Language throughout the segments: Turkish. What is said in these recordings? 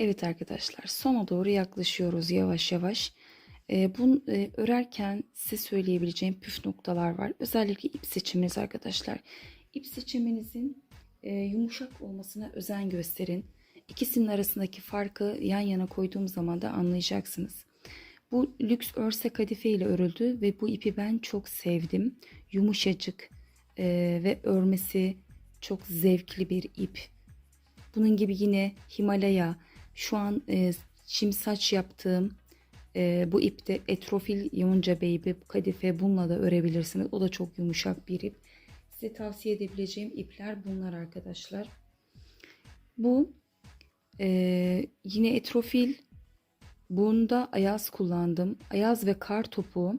Evet arkadaşlar sona doğru yaklaşıyoruz yavaş yavaş. Ee, bunu e, örerken size söyleyebileceğim püf noktalar var. Özellikle ip seçiminiz arkadaşlar. İp seçiminizin e, yumuşak olmasına özen gösterin. İkisinin arasındaki farkı yan yana koyduğum zaman da anlayacaksınız. Bu lüks örse kadife ile örüldü ve bu ipi ben çok sevdim. Yumuşacık e, ve örmesi çok zevkli bir ip. Bunun gibi yine Himalaya şu an e, saç yaptığım e, bu ipte Etrofil Yonca Baby kadife bununla da örebilirsiniz. O da çok yumuşak bir ip. Size tavsiye edebileceğim ipler bunlar arkadaşlar. Bu e, yine Etrofil Bunda ayaz kullandım. Ayaz ve kar topu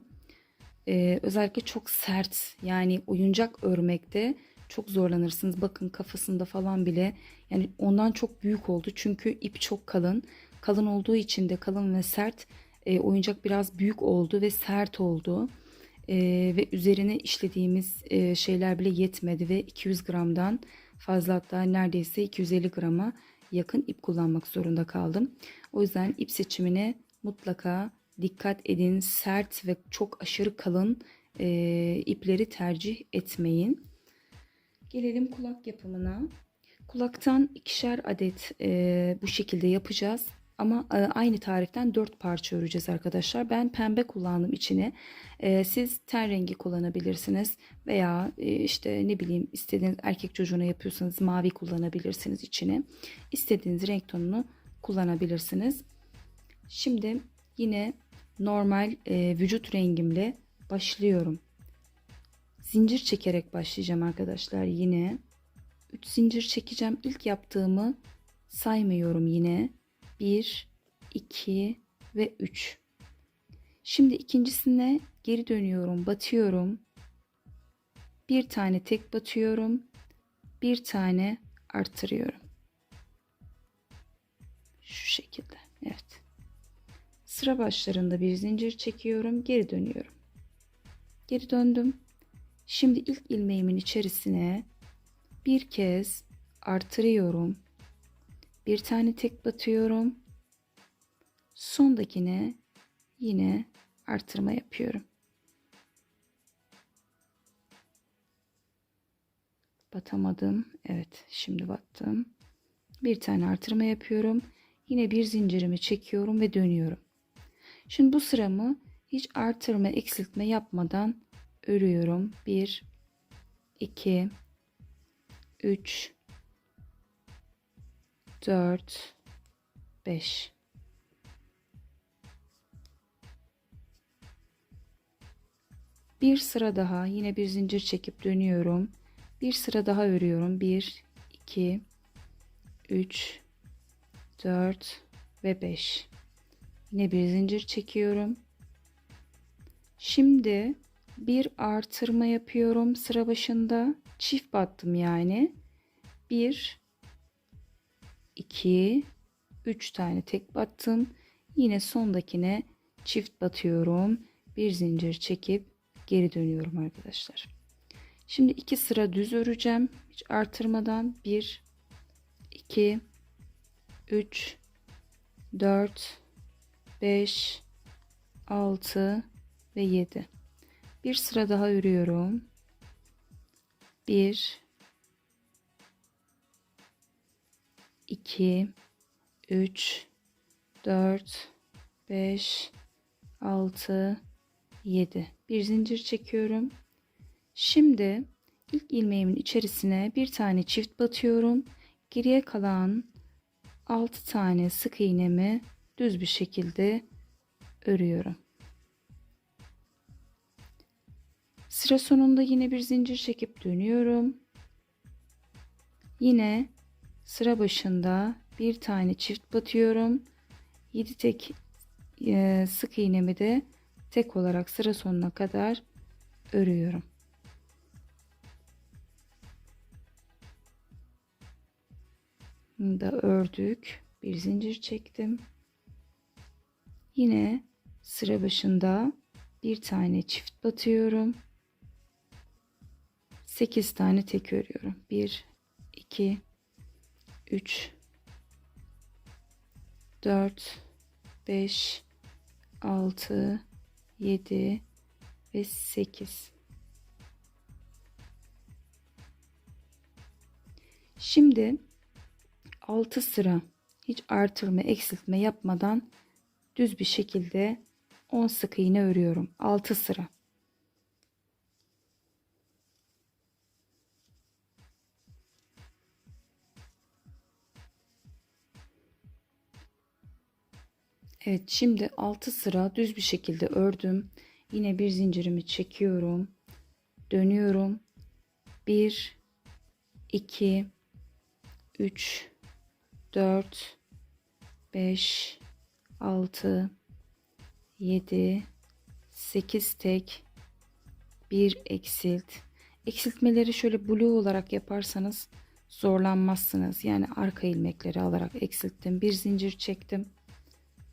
e, özellikle çok sert yani oyuncak örmekte çok zorlanırsınız. Bakın kafasında falan bile yani ondan çok büyük oldu. Çünkü ip çok kalın. Kalın olduğu için de kalın ve sert e, oyuncak biraz büyük oldu ve sert oldu. E, ve üzerine işlediğimiz e, şeyler bile yetmedi ve 200 gramdan fazla hatta neredeyse 250 grama yakın ip kullanmak zorunda kaldım. O yüzden ip seçimine mutlaka dikkat edin. Sert ve çok aşırı kalın e, ipleri tercih etmeyin. Gelelim kulak yapımına. Kulaktan ikişer adet e, bu şekilde yapacağız. Ama e, aynı tariften 4 parça öreceğiz arkadaşlar. Ben pembe kullandım içine. E, siz ten rengi kullanabilirsiniz. Veya e, işte ne bileyim istediğiniz erkek çocuğuna yapıyorsanız mavi kullanabilirsiniz içine. İstediğiniz renk tonunu kullanabilirsiniz. Şimdi yine normal vücut rengimle başlıyorum. Zincir çekerek başlayacağım arkadaşlar yine. 3 zincir çekeceğim. İlk yaptığımı saymıyorum yine. 1, 2 ve 3. Şimdi ikincisine geri dönüyorum. Batıyorum. Bir tane tek batıyorum. Bir tane artırıyorum. Şu şekilde. Evet. Sıra başlarında bir zincir çekiyorum. Geri dönüyorum. Geri döndüm. Şimdi ilk ilmeğimin içerisine bir kez artırıyorum. Bir tane tek batıyorum. Sondakine yine artırma yapıyorum. Batamadım. Evet, şimdi battım. Bir tane artırma yapıyorum. Yine bir zincirimi çekiyorum ve dönüyorum. Şimdi bu sıramı hiç artırma, eksiltme yapmadan örüyorum. 1 2 3 4 5 Bir sıra daha yine bir zincir çekip dönüyorum. Bir sıra daha örüyorum. 1 2 3 4 ve 5. Yine bir zincir çekiyorum. Şimdi bir artırma yapıyorum sıra başında. Çift battım yani. 1 2 3 tane tek battım. Yine sondakine çift batıyorum. Bir zincir çekip geri dönüyorum arkadaşlar. Şimdi iki sıra düz öreceğim. Hiç artırmadan 1 2 3 4 5 6 ve 7 bir sıra daha örüyorum. 1 2 3 4 5 6 7 bir zincir çekiyorum. Şimdi ilk ilmeğimin içerisine bir tane çift batıyorum. Geriye kalan 6 tane sık iğnemi düz bir şekilde örüyorum. Sıra sonunda yine bir zincir çekip dönüyorum. Yine sıra başında bir tane çift batıyorum. 7 tek e, sık iğnemi de tek olarak sıra sonuna kadar örüyorum. da ördük. Bir zincir çektim. Yine sıra başında bir tane çift batıyorum. 8 tane tek örüyorum. 1 2 3 4 5 6 7 ve 8 Şimdi 6 sıra hiç artırma eksiltme yapmadan düz bir şekilde 10 sık iğne örüyorum. 6 sıra Evet şimdi 6 sıra düz bir şekilde ördüm. Yine bir zincirimi çekiyorum. Dönüyorum. 1 2 3 4 5 6 7 8 tek 1 eksilt. Eksiltmeleri şöyle blue olarak yaparsanız zorlanmazsınız. Yani arka ilmekleri alarak eksilttim. Bir zincir çektim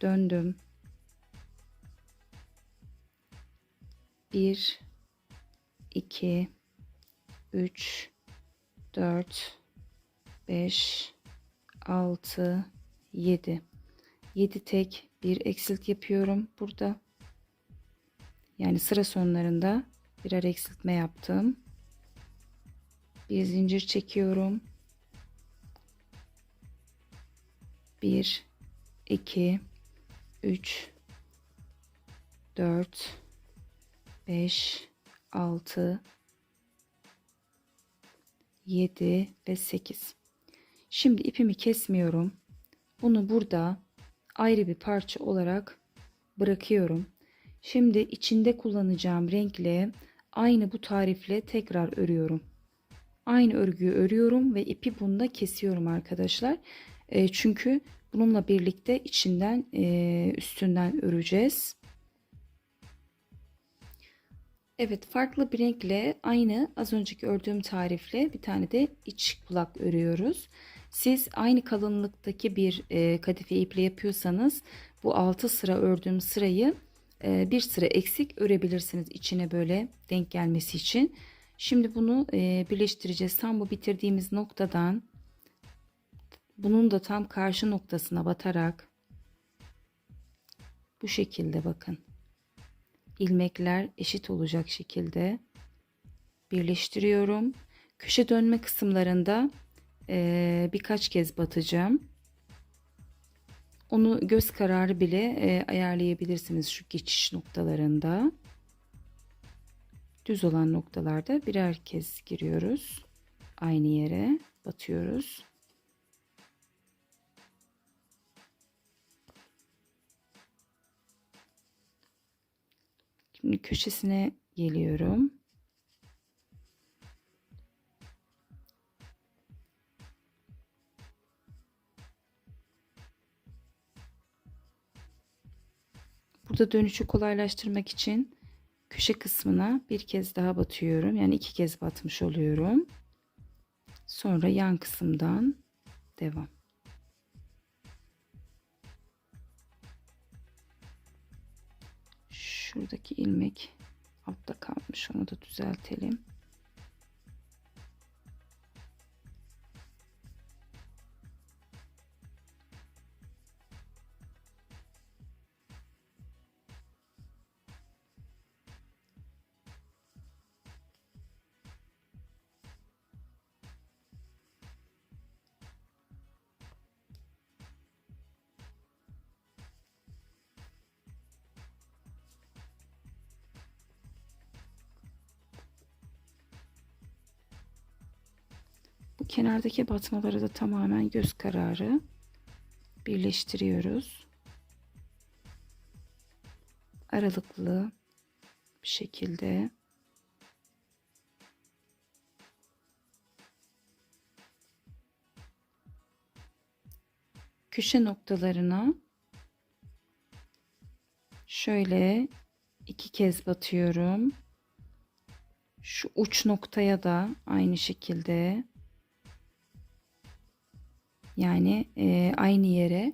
döndüm. 1 2 3 4 5 6 7 7 tek bir eksilt yapıyorum burada. Yani sıra sonlarında birer eksiltme yaptım. Bir zincir çekiyorum. 1 2 3 4 5 6 7 ve 8 şimdi ipimi kesmiyorum. Bunu burada ayrı bir parça olarak bırakıyorum. Şimdi içinde kullanacağım renkle aynı bu tarifle tekrar örüyorum. Aynı örgüyü örüyorum ve ipi bunda kesiyorum arkadaşlar. E, çünkü Bununla birlikte içinden e, üstünden öreceğiz. Evet farklı bir renkle aynı az önceki ördüğüm tarifle bir tane de iç kulak örüyoruz. Siz aynı kalınlıktaki bir e, kadife iple yapıyorsanız bu 6 sıra ördüğüm sırayı e, bir sıra eksik örebilirsiniz içine böyle denk gelmesi için. Şimdi bunu e, birleştireceğiz. Tam bu bitirdiğimiz noktadan bunun da tam karşı noktasına batarak bu şekilde bakın. ilmekler eşit olacak şekilde birleştiriyorum. Köşe dönme kısımlarında e, birkaç kez batacağım. Onu göz kararı bile e, ayarlayabilirsiniz şu geçiş noktalarında. Düz olan noktalarda birer kez giriyoruz. Aynı yere batıyoruz. Şimdi köşesine geliyorum. Burada dönüşü kolaylaştırmak için köşe kısmına bir kez daha batıyorum. Yani iki kez batmış oluyorum. Sonra yan kısımdan devam. Altta kalmış onu da düzeltelim. Kenardaki batmaları da tamamen göz kararı birleştiriyoruz. Aralıklı bir şekilde köşe noktalarına şöyle iki kez batıyorum. Şu uç noktaya da aynı şekilde yani e, aynı yere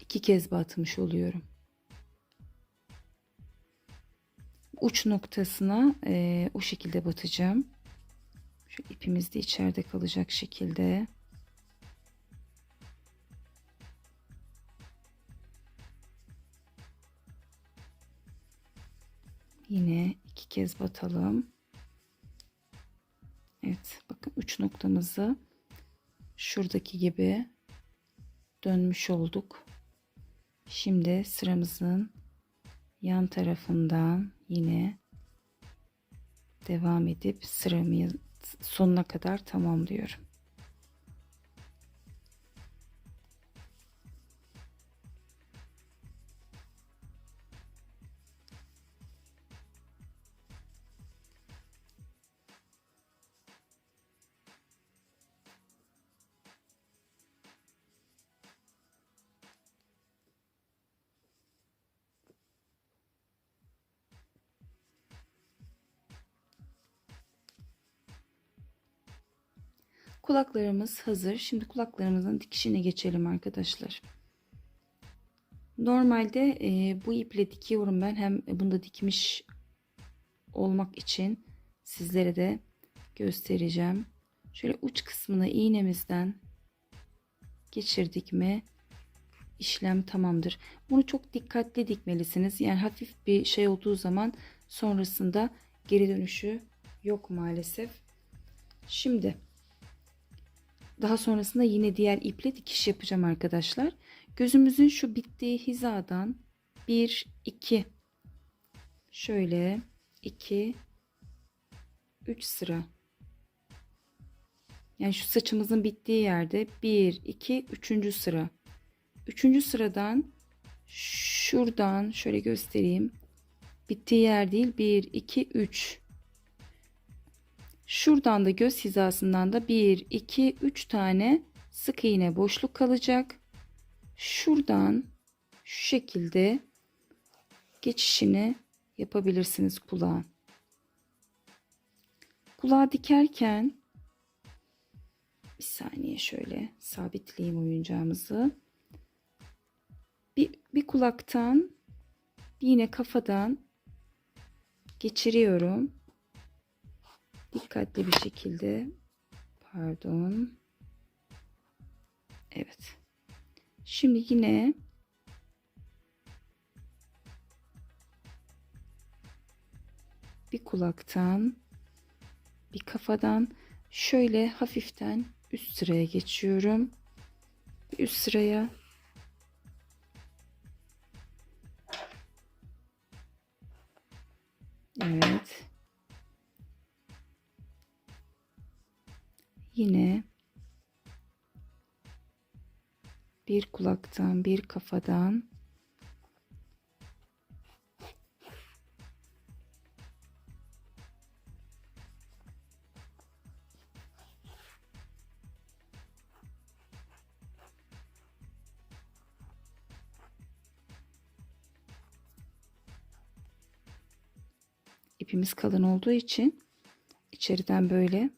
iki kez batmış oluyorum. Uç noktasına e, o şekilde batacağım. Şu ipimiz de içeride kalacak şekilde. Yine iki kez batalım. Evet bakın uç noktamızı şuradaki gibi dönmüş olduk. Şimdi sıramızın yan tarafından yine devam edip sıramı sonuna kadar tamamlıyorum. Kulaklarımız hazır. Şimdi kulaklarımızın dikişine geçelim arkadaşlar. Normalde e, bu iple dikiyorum ben. Hem bunda dikmiş olmak için sizlere de göstereceğim. Şöyle uç kısmını iğnemizden geçirdik mi işlem tamamdır. Bunu çok dikkatli dikmelisiniz. Yani hafif bir şey olduğu zaman sonrasında geri dönüşü yok maalesef. Şimdi daha sonrasında yine diğer iple dikiş yapacağım arkadaşlar. Gözümüzün şu bittiği hizadan 1 2 şöyle 2 3 sıra. Yani şu saçımızın bittiği yerde 1 2 3. sıra. 3. sıradan şuradan şöyle göstereyim. Bittiği yer değil 1 2 3 Şuradan da göz hizasından da 1, 2, 3 tane sık iğne boşluk kalacak. Şuradan şu şekilde geçişini yapabilirsiniz kulağın. Kulağı dikerken bir saniye şöyle sabitleyeyim oyuncağımızı. Bir, bir kulaktan yine kafadan geçiriyorum dikkatli bir şekilde. Pardon. Evet. Şimdi yine bir kulaktan bir kafadan şöyle hafiften üst sıraya geçiyorum. Üst sıraya bir kulaktan bir kafadan ipimiz kalın olduğu için içeriden böyle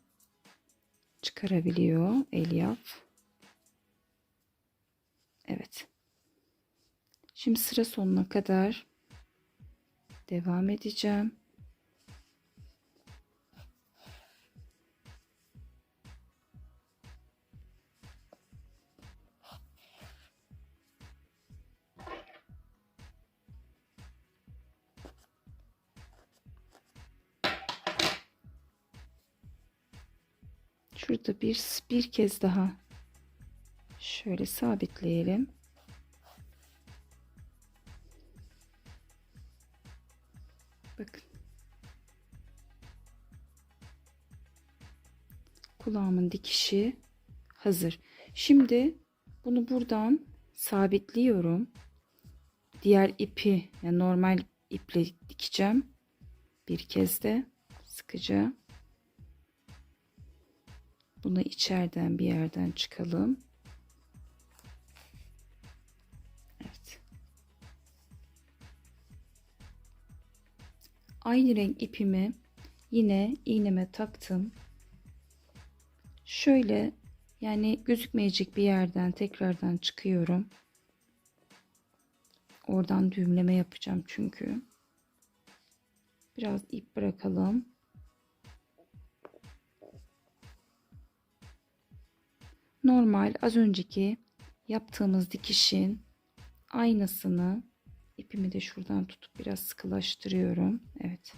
çıkarabiliyor elyaf. Şimdi sıra sonuna kadar devam edeceğim. Şurada bir bir kez daha şöyle sabitleyelim. Kulağımın dikişi hazır. Şimdi bunu buradan sabitliyorum. Diğer ipi yani normal iple dikeceğim. Bir kez de sıkıca bunu içeriden bir yerden çıkalım. Evet. Aynı renk ipimi yine iğneme taktım. Şöyle yani gözükmeyecek bir yerden tekrardan çıkıyorum. Oradan düğümleme yapacağım çünkü. Biraz ip bırakalım. normal az önceki yaptığımız dikişin aynısını ipimi de şuradan tutup biraz sıkılaştırıyorum. Evet.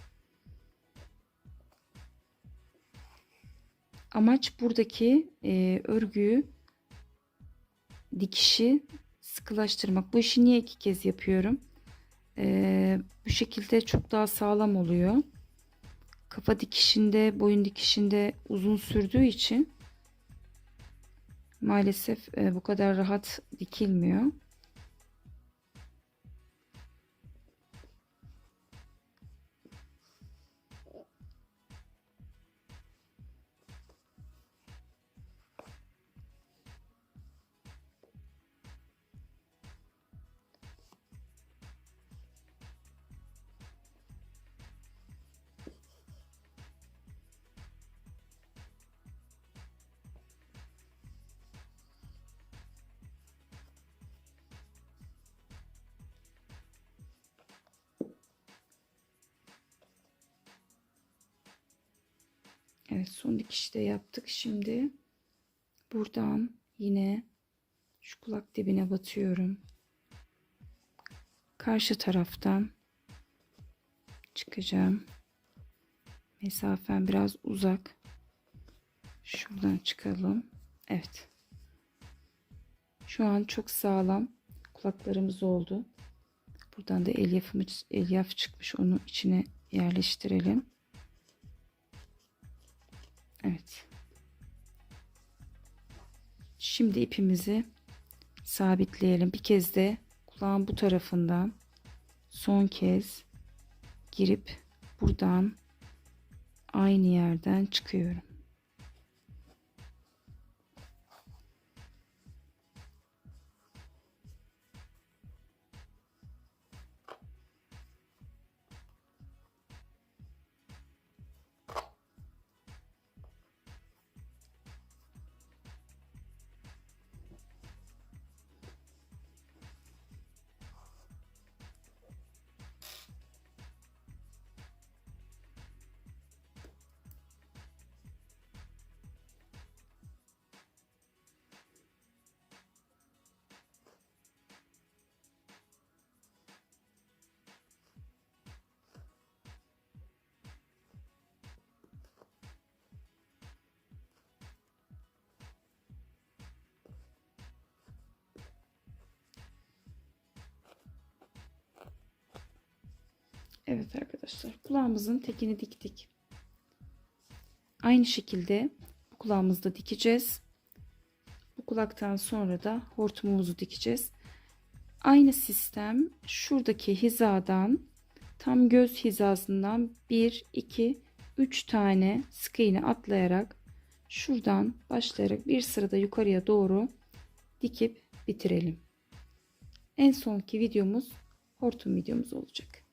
Amaç buradaki e, örgüyü dikişi sıkılaştırmak. Bu işi niye iki kez yapıyorum? E, bu şekilde çok daha sağlam oluyor. Kafa dikişinde, boyun dikişinde uzun sürdüğü için maalesef e, bu kadar rahat dikilmiyor. Evet son dikişi de yaptık. Şimdi buradan yine şu kulak dibine batıyorum. Karşı taraftan çıkacağım. Mesafem biraz uzak. Şuradan çıkalım. Evet. Şu an çok sağlam kulaklarımız oldu. Buradan da elyafımız, elyaf çıkmış. Onu içine yerleştirelim. Evet. Şimdi ipimizi sabitleyelim. Bir kez de kulağın bu tarafından son kez girip buradan aynı yerden çıkıyorum. Evet arkadaşlar kulağımızın tekini diktik. Aynı şekilde bu kulağımızda dikeceğiz. Bu kulaktan sonra da hortumumuzu dikeceğiz. Aynı sistem şuradaki hizadan tam göz hizasından 1 2 3 tane sık iğne atlayarak şuradan başlayarak bir sırada yukarıya doğru dikip bitirelim. En sonki videomuz hortum videomuz olacak.